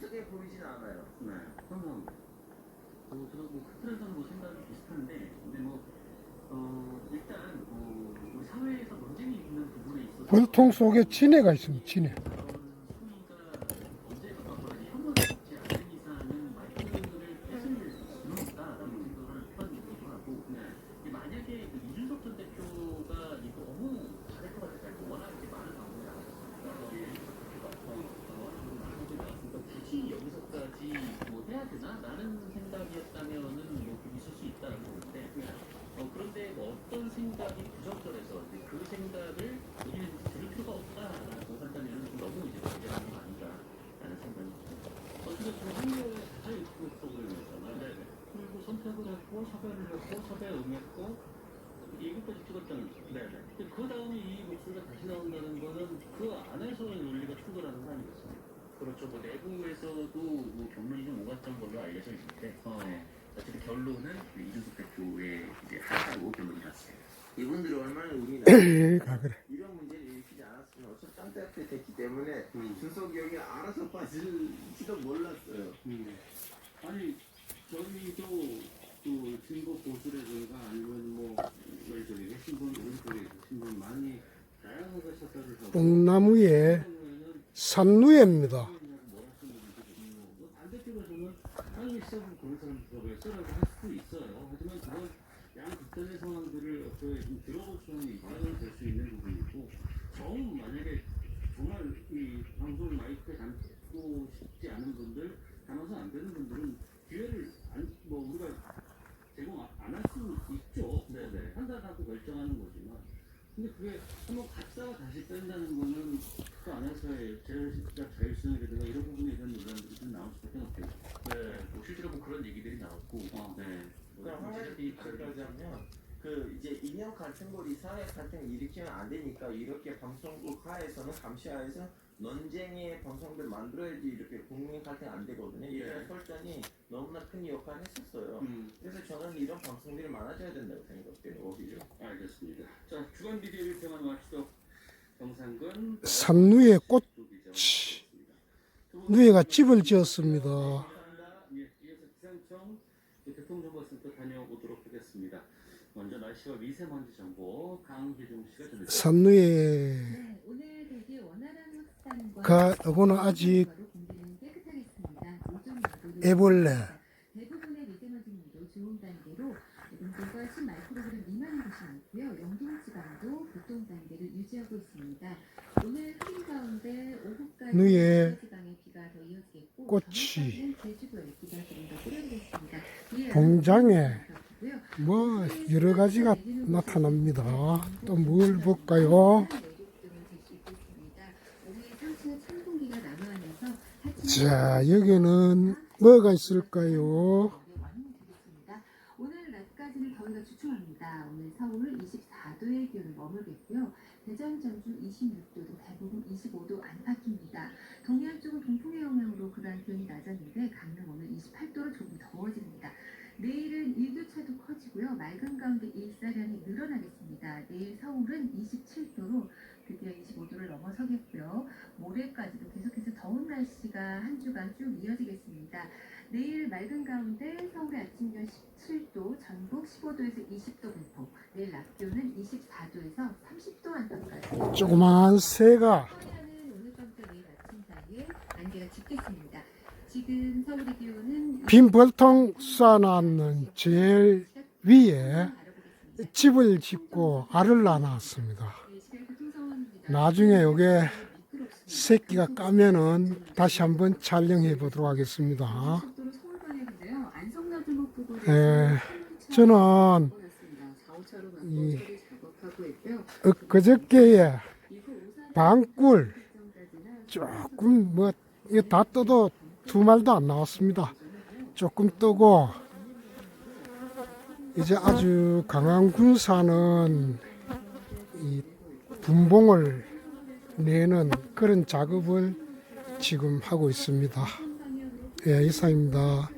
크게 보이진 않아요. 네. 그러면 뭐 저도 뭐 크트에서는 뭐 생각이 비슷한데 근데 뭐 어, 일단 어, 우리 사회에서 논쟁이 있는 부분에 있어서 벌통 속에 진해가 있습니다. 진해. 그런 소리가 언제가 바꿔야지 혐오를 받지 않는 이상은 마이크를 뺏을 수는 없다라고 생각을 해봤기도 하고 이게 만약에 그 이준석 전 대표가 이게 너무 잘할 것 같아서 워낙 이제 많은 방송이 나왔었으니까 이게 나왔으니까 굳이 여기서까지 뭐 해야 되나? 라는 생각이었다면은 뭐좀 있을 수 있다는 거는데 어, 그런데 뭐 어떤 생각이 부적절해서 이제 그 생각을 우리는 들을 필요가 없다라고 한다면은 좀 너무 이제 과대하는 거 아닌가라는 생각이 듭니다. 어쨌든 그 한국의 가장 유튜브 프로그램이었잖아요. 그리고 선택을 했고 섭외를 했고 섭외에 응했고 이것까지 거죠. 네네. 근데 그 다음에 이 목소리가 다시 나온다는 그 안에서의 논리가 충돌하는 거 아니겠습니까? 그렇죠. 뭐 내부에서도 뭐 경론이 좀 오갔던 걸로 알려져 있는데, 어, 어쨌든 결론은 그 이준석 대표의 이제 하자로 결론이 났어요. 이분들이 얼마나 의미 나 에이가 그래. 이런 문제를 일으키지 않았으면 어차피 딴데 때 됐기 때문에 음. 준석이 형이 알아서 빠질지도 몰랐어요. 음. 아니 저희도 그 진보 보수라든가 아니면 뭐 왼쪽에 신분 오른쪽에 신분 많이 다양한 것들을 하고 뽕나무의 산누에입니다. 아니 시작을 그런 사람들과 왜 쓰라고 할 수도 있어요. 하지만 그건 양 극단의 상황들을 어떻게 좀 들어볼 수 있는 입장은 될수 있는 부분이고 정 만약에 정말 이 방송 마이크에 담고 싶지 않은 분들 담아서 안 되는 분들은 기회를 안, 뭐 우리가 제공 안 할 수 있죠. 네네. 판단하고 결정하는 거지만 근데 그게 한번 갔다가 다시 뺀다는 거는 그 안에서의 제일적 자율성이라든가 이런 부분에 대한 논란들이 좀 나올 수밖에 없겠죠. 네, 뭐 실제로 뭐 그런 얘기들이 나왔고, 네. 그럼 한 가지 하면 그 이제 인형 갈등골이 사회 갈등을 일으키면 안 되니까 이렇게 방송국 하에서는 감시 하에서 논쟁의 방송들 만들어야지 이렇게 국민 갈등 안 되거든요. 예전에 네. 설전이 너무나 큰 역할을 했었어요. 음, 그래서 저는 이런 방송들이 많아져야 된다고 생각해요. 오히려. 알겠습니다. 자, 주간 비디오를 테마로 마치도 산누에 꽃 치. 누에가 집을 지었습니다. 예, 원활한 확산과 가 이거는 아직 애벌레. 100%를 미만인 곳이 많고요. 영동 지방도 보통 단계를 유지하고 있습니다. 오늘 흐린 가운데 오후까지 네. 지방에 비가 더 이어지겠고 꽃이 제주도에 비가 좀더 뿌려지겠습니다. 공장에 뭐, 뭐 여러 가지가 나타납니다. 또 뭘 볼까요? 자 여기는 뭐가 있을까요? 주춤합니다. 오늘 서울 24도의 기온을 머물겠고요. 대전, 전주 26도도 대부분 25도 안팎입니다. 동해안 쪽은 동풍의 영향으로 그간 기온이 낮았는데 강릉 오늘 28도로 조금 더워집니다. 내일은 일교차도 커지고요. 맑은 가운데 일사량이 늘어나겠습니다. 내일 서울은 27도로 드디어 25도를 넘어서겠고요. 모레까지도 한 이어지겠습니다. 내일 맑은 가운데 서울의 아침 기온 17도, 전북 15도에서 20도 분포, 내일 낮 기온은 24도에서 30도 안팎까지. 조그만 새가 서해안은 오늘 밤부터 내일 아침 사이에 안개가 짙겠습니다. 지금 서울의 기온은 빈 벌통 쌓아놨는 제일 위에 집을 짓고 알을 낳았습니다. 나중에 요게 새끼가 까면은 다시 한번 촬영해 보도록 하겠습니다. 예, 저는 이 엊그저께에 방꿀 조금 뭐 이거 다 떠도 두 말도 안 나왔습니다. 조금 뜨고 이제 아주 강한 군사는 이 분봉을 내는 그런 작업을 지금 하고 있습니다. 예, 이상입니다.